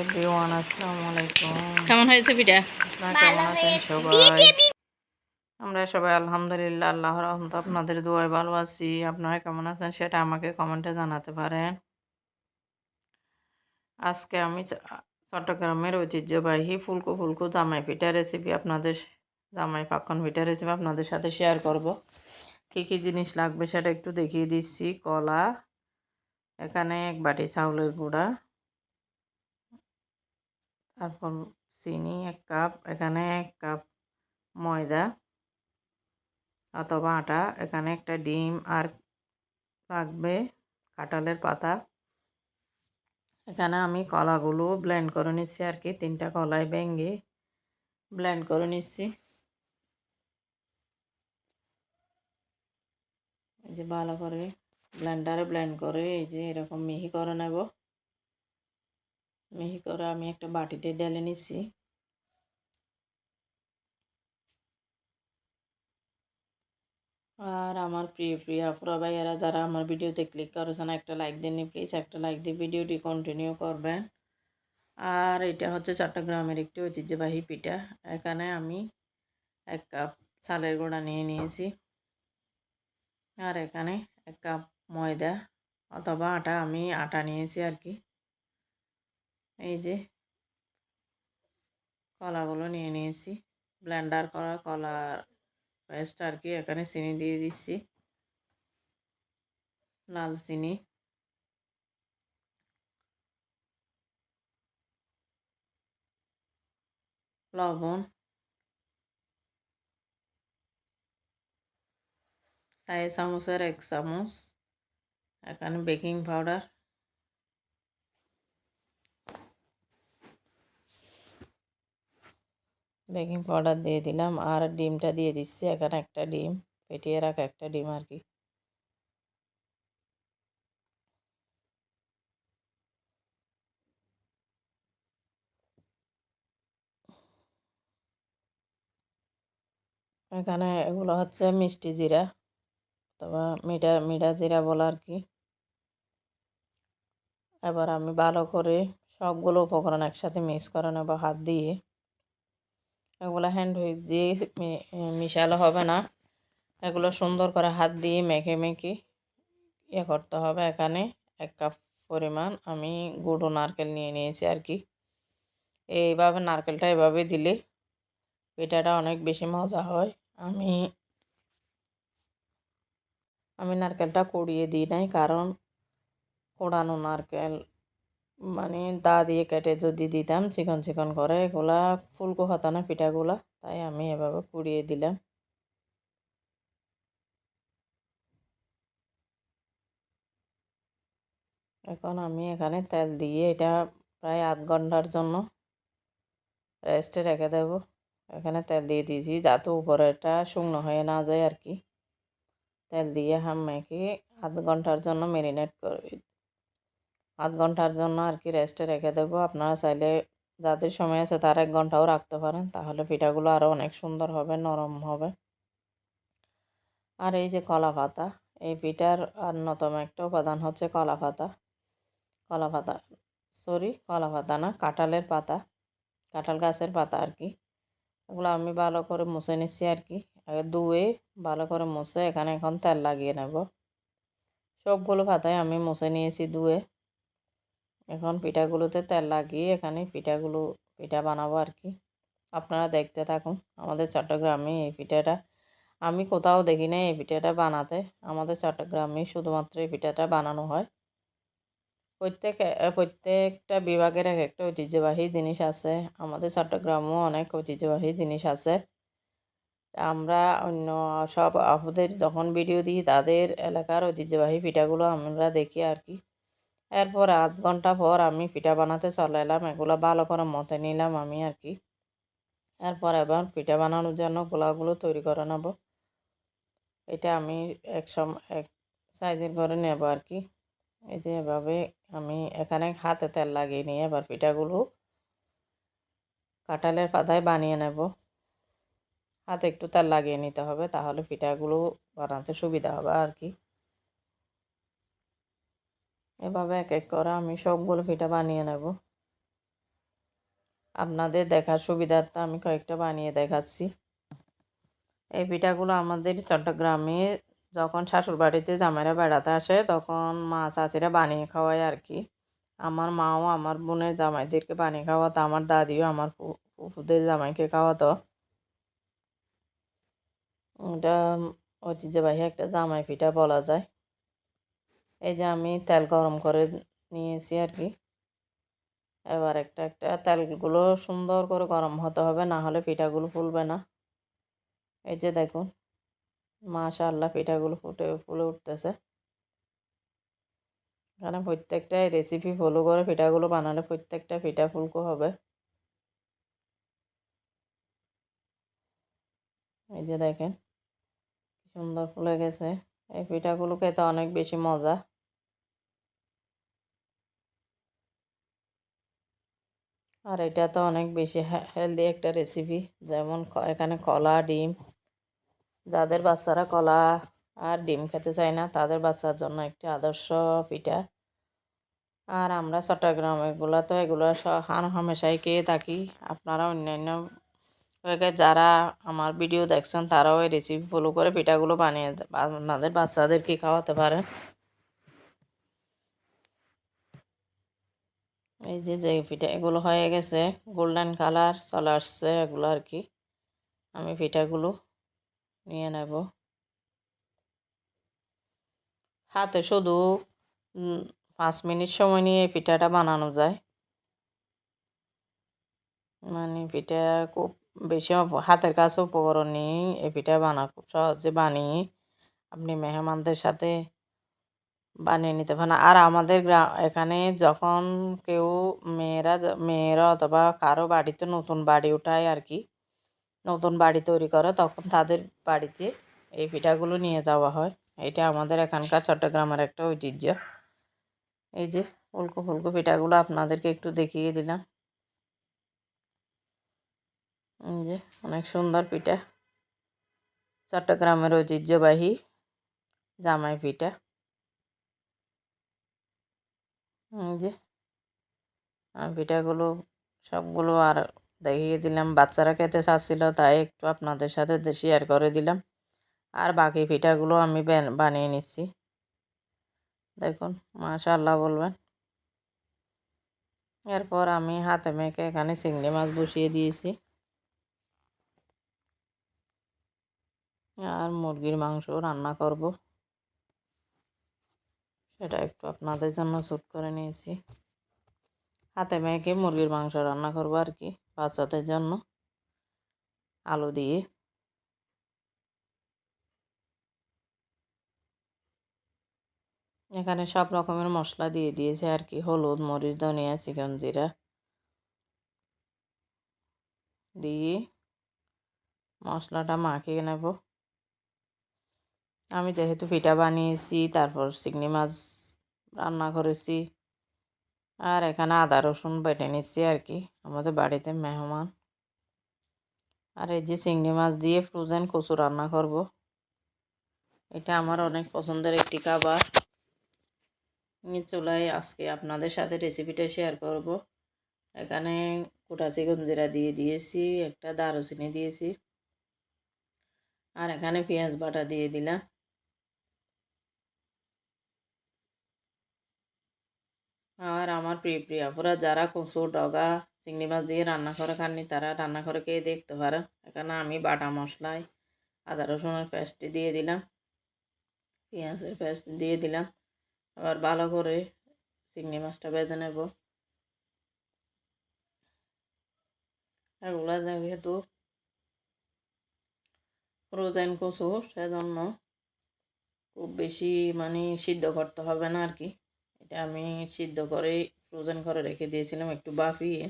Everyone আসসালামু আলাইকুম। কেমন হয়েছে পিঠা আপনারা কেমন আছেন সবাই? আমরা সবাই আলহামদুলিল্লাহ আল্লাহ রহমত আপনাদের দোয়ায় ভালো আছি। আপনারা কেমন আছেন সেটা আমাকে কমেন্টে জানাতে পারেন। আজকে আমি চট্টগ্রামের ঐতিহ্যবাহী ফুলকো ফুলকো জামাই পিঠা রেসিপি আপনাদের জামাই পাকন পিঠা রেসিপি আপনাদের সাথে শেয়ার করব। কী কী জিনিস লাগবে সেটা একটু দেখিয়ে দিচ্ছি। কলা, এখানে এক বাটি চাউলের গুঁড়া, তারপর চিনি এক কাপ, এখানে এক কাপ ময়দা অথবা আটা, এখানে একটা ডিম আর লাগবে কাঁঠালের পাতা। এখানে আমি কলাগুলো ব্লেন্ড করে নিচ্ছি আর কি, তিনটা কলাই ভেঙে ব্লেন্ড করে নিচ্ছি। যে ভালো করে ব্লেন্ডারে ব্লেন্ড করে, এই যে এরকম মিহি করে নেব। মিহি করে আমি একটা বাটিতে ঢেলে নিচ্ছি আর আমার প্রিয় প্রিয় আপুরা ভাইয়ারা, যারা আমার ভিডিওতে ক্লিক করেছেন, একটা লাইক দেন প্লিজ একটা লাইক দিয়ে ভিডিওটি কন্টিনিউ করবেন। আর এটা হচ্ছে চট্টগ্রামের একটি ঐতিহ্যবাহী পিঠা। এখানে আমি এক কাপ চালের গুঁড়া নিয়ে নিয়েছি। আর এখানে এক কাপ ময়দা অথবা আটা আমি আটা নিয়েছি আর কি। এই যে কলাগুলো নিয়ে নিয়েছি। ব্লেন্ডার করা কলা পেস্ট আর কি এখানে চিনি দিয়ে দিচ্ছি। লাল চিনি। লবণ। চার চামচের এক চামচ এখানে বেকিং পাউডার বেকিং পাউডার দিয়ে দিলাম, আর ডিমটা দিয়ে দিচ্ছি। এখানে একটা ডিম, ফেটিয়ে রাখা একটা ডিম আর কি। এখানে এগুলো হচ্ছে মিষ্টি জিরা। অথবা মিঠা মিঠা জিরা বলা আর কি। এবার আমি ভালো করে সবগুলো উপকরণ একসাথে মিক্স করে নেব হাত দিয়ে। এগুলো হ্যান্ড হুইক দিয়ে মিশালে হবে না। এগুলো সুন্দর করে হাত দিয়ে মেখে মেখে ইয়ে করতে হবে। এখানে এক কাপ পরিমাণ আমি গুঁড়ো নারকেল নিয়ে নিয়েছি আর কি। এইভাবে নারকেলটা এভাবে দিলে পিঠাটা অনেক বেশি মজা হয়। আমি আমি নারকেলটা কুড়িয়ে দিই নাই, কারণ কোড়ানো নারকেল মানে দা দিয়ে কেটে যদি দিতাম চিকন চিকন করে, এগুলা ফুলকো হতো না পিঠাগুলা, তাই আমি এভাবে কুড়িয়ে দিলাম। এখন আমি এখানে তেল দিয়ে এটা প্রায় আধ ঘণ্টার জন্য রেস্টে রেখে দেব। এখানে তেল দিয়ে দিয়েছি যাতে উপরেটা শুকনো হয়ে না যায় আর কি। তেল দিয়ে হাম মেখে আধ ঘণ্টার জন্য ম্যারিনেট করে আধ ঘণ্টার জন্য আর কি রেস্টে রেখে দেবো। আপনারা চাইলে যাদের সময় আছে তার এক ঘন্টাও রাখতে পারেন, তাহলে পিঠাগুলো আরও অনেক সুন্দর হবে, নরম হবে। আর এই যে কলা পাতা, এই পিঠার অন্যতম একটা উপাদান হচ্ছে কলা পাতা। কলা পাতা সরি কলা পাতা না, কাঁঠালের পাতা, কাঁঠাল গাছের পাতা আর কি। ওগুলো আমি ভালো করে মুছে নিচ্ছি আর কি। আগে ধুয়ে ভালো করে মুছে এখানে এখন তেল লাগিয়ে নেব। সবগুলো পাতায় আমি মুছে নিয়েছি ধুয়ে। এখন পিঠাগুলোতে তেল লাগিয়ে এখানে পিঠাগুলো, পিঠা বানাবো আর কি। আপনারা দেখতে থাকুন, আমাদের চট্টগ্রামে এই পিঠাটা, আমি কোথাও দেখি না এই পিঠাটা বানাতে। আমাদের চট্টগ্রামে শুধুমাত্র এই পিঠাটা বানানো হয়। প্রত্যেক, প্রত্যেকটা বিভাগের এক একটা ঐতিহ্যবাহী জিনিস আছে। আমাদের চট্টগ্রামেও অনেক ঐতিহ্যবাহী জিনিস আছে। আমরা অন্য সব আপুদের যখন ভিডিও দিই, তাদের এলাকার ঐতিহ্যবাহী পিঠাগুলো আমরা দেখি আর কি। এরপর আধ ঘণ্টা পর আমি পিঠা বানাতে চলে এলাম, এগুলো ভালো করে মতে নিলাম আমি আর কি। এরপর এবার পিঠা বানানোর জন্য গোলাগুলো তৈরি করে নেব। এটা আমি এক সম, এক সাইজের করে নেব আর কি। এই যে এভাবে আমি এখানে হাতে তেল লাগিয়ে নিয়ে এবার পিঠাগুলো কাঁঠালের পাতায় বানিয়ে নেব। হাতে একটু তার লাগিয়ে নিতে হবে, তাহলে পিঠাগুলো বানাতে সুবিধা হবে আর কি এভাবে এক এক করে আমি সবগুলো পিঠা বানিয়ে নেব। আপনাদের দেখার সুবিধার্থে আমি কয়েকটা বানিয়ে দেখাচ্ছি। এই পিঠাগুলো আমাদের চট্টগ্রামে যখন শ্বশুর বাড়িতে জামাইরা বেড়াতে আসে, তখন মা চাচিরা বানিয়ে খাওয়ায় আর কি আমার মাও আমার বোনের জামাইদেরকে বানিয়ে খাওয়াতো, আমার দাদিও আমার ফুফুদের জামাইকে খাওয়াতো। এটা ঐতিহ্যবাহী একটা জামাই পিঠা বলা যায়। এই যে আমি তেল গরম করে নিয়েছি আর কি। এবার একটা একটা তেলগুলো সুন্দর করে গরম হতে হবে, না হলে পিঠাগুলো ফুলবে না। এই যে দেখুন, মাশাআল্লাহ পিঠাগুলো ফুটে, ফুলে উঠতেছে। এখানে প্রত্যেকটা রেসিপি ফলো করে পিঠাগুলো বানালে প্রত্যেকটা পিঠা ফুলকো হবে। এই যে দেখেন সুন্দর ফুলে গেছে। এই পিঠাগুলো খেতে অনেক বেশি মজা। আর এটা তো অনেক বেশি হেলদি একটা রেসিপি যেমন এখানে কলা, ডিম। যাদের বাচ্চারা কলা আর ডিম খেতে চায় না, তাদের বাচ্চার জন্য একটি আদর্শ পিঠা। আর আমরা চট্টগ্রামেরগুলো তো এগুলো হামেশাই খেয়ে থাকি। আপনারা অন্যান্য যারা আমার ভিডিও দেখছেন, তারাও এই রেসিপি ফলো করে পিঠাগুলো বানিয়ে আপনাদের বাচ্চাদেরকে খাওয়াতে পারেন এই যে যে পিঠা এগুলো হয়ে গেছে গোল্ডেন কালার চলে আসছে এগুলো আর কি। আমি পিঠাগুলো নিয়ে নেব। হাতে শুধু পাঁচ মিনিট সময় নিয়ে পিঠাটা বানানো যায়। মানে পিঠা খুব বেশি হাতের কাছে উপকরণ নেই এই পিঠা বানা খুব সহজে বানিয়ে আপনি মেহমানদের সাথে বানিয়ে নিতে পারেন। আর আমাদের গ্রাম এখানে যখন কেউ মেয়েরা মেয়েরা অথবা কারও বাড়িতে নতুন বাড়ি উঠায় আর কি, নতুন বাড়ি তৈরি করে, তখন তাদের বাড়িতে এই পিঠাগুলো নিয়ে যাওয়া হয়। এটা আমাদের এখানকার চট্টগ্রামের একটা ঐতিহ্য। এই যে ফুলকো ফুলকো পিঠাগুলো আপনাদেরকে একটু দেখিয়ে দিলাম। যে অনেক সুন্দর পিঠা। চট্টগ্রামের ঐতিহ্যবাহী জামাই পিঠা। যে পিঠাগুলো সবগুলো আর দেখিয়ে দিলাম। বাচ্চারা খেতে চাচ্ছিল, তাই একটু আপনাদের সাথে শেয়ার করে দিলাম। আর বাকি পিঠাগুলো আমি বানিয়ে নিচ্ছি। দেখুন, মাশাআল্লাহ বলবেন। এরপর আমি হাতে মেখে এখানে চিংড়ি মাছ বসিয়ে দিয়েছি। আর মুরগির মাংস রান্না করব। সেটা একটু আপনাদের জন্য শ্যুট করে নিয়েছি। হাতে মেখে মুরগির মাংস রান্না করব আর কি, বাচ্চাদের জন্য। আলু দিয়ে। এখানে সব রকমের মশলা দিয়ে দিয়েছে আর কি, হলুদ, মরিচ, ধনিয়া, চিকেন জিরা। দিয়ে মশলাটা মাখিয়ে নেব। আমি যেহেতু পিঠা বানিয়েছি, তারপর চিংড়ি মাছ রান্না করেছি। আর এখানে আদা রসুন বেটে নিচ্ছি আর কি, আমাদের বাড়িতে মেহমান। আর এই যে চিংড়ি মাছ দিয়ে ফ্রোজেন কচু রান্না করব। এটা আমার অনেক পছন্দের একটি খাবার। চুলায় আজকে আপনাদের সাথে রেসিপিটা শেয়ার করব। এখানে গোটা চিকন জিরা দিয়ে দিয়েছি, একটা দারুচিনি দিয়েছি। আর এখানে পেঁয়াজ বাটা দিয়ে দিলাম। আর আমার প্রিয় প্রিয় আপুরা, যারা কচু, ডগা, চিংড়ি মাছ দিয়ে রান্না করে খাননি, তারা রান্না করে খেয়ে দেখতে পারেন এখানে আমি বাটা মশলায় আদা রসুনের পেস্টটি দিয়ে দিলাম। পেঁয়াজের পেস্ট দিয়ে দিলাম। আবার ভালো করে চিংড়ি মাছটা ভেজে নেব। এগুলো যেহেতু ফ্রোজেন কচু, সেজন্য খুব বেশি মানে সিদ্ধ করতে হবে না আর কি। এটা আমি সিদ্ধ করে ফ্রোজেন করে রেখে দিয়েছিলাম একটু বাফিয়ে।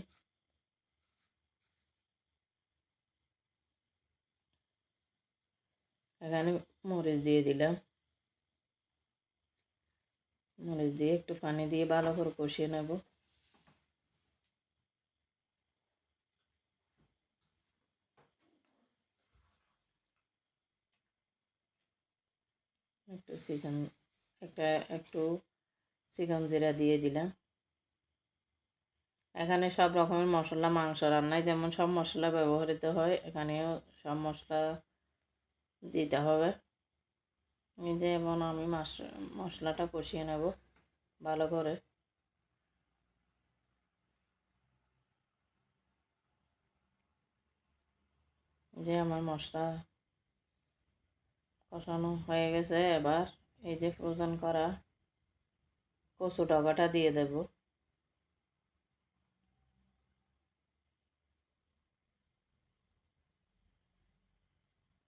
এখানে মরিচ দিয়ে দিলাম। মরিচ দিয়ে একটু পানি দিয়ে ভালো করে কষিয়ে নেব। একটু চিকেন একটা একটু চিকন জিরা দিয়ে দিলাম। এখানে সব রকমের মশলা, মাংস রান্নায় যেমন সব মশলা ব্যবহৃত হয়, এখানেও সব মশলা দিতে হবে। যেমন আমি মাস, মশলাটা কষিয়ে নেব ভালো করে। যে আমার মশলা কষানো হয়ে গেছে, এবার এই যে ফ্রোজেন করা কচু ডগাটা দিয়ে দেব।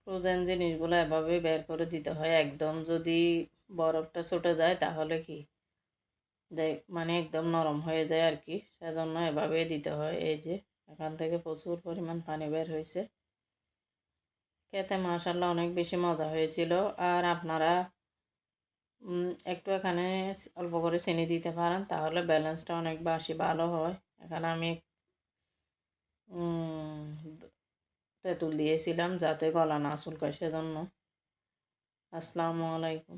ফ্রোজেন জিনিসগুলো এভাবে বের করে দিতে হয়। একদম যদি বরফটা ছুটে যায়, তাহলে কি? মানে একদম নরম হয়ে যায় আর কি। সেজন্য এভাবে দিতে হয়। এই যে, এখান থেকে প্রচুর পরিমাণ পানি বের হয়েছে। খেতে মাশাল্লাহ অনেক বেশি মজা হয়েছিল। আর আপনারা একটু এখানে অল্প করে চিনি দিতে পারেন, তাহলে ব্যালেন্সটা অনেক বেশি ভালো হয়। এখানে আমি তেঁতুল দিয়েছিলাম যাতে গলা না চুলকায়, সেজন্য। আসসালামু আলাইকুম।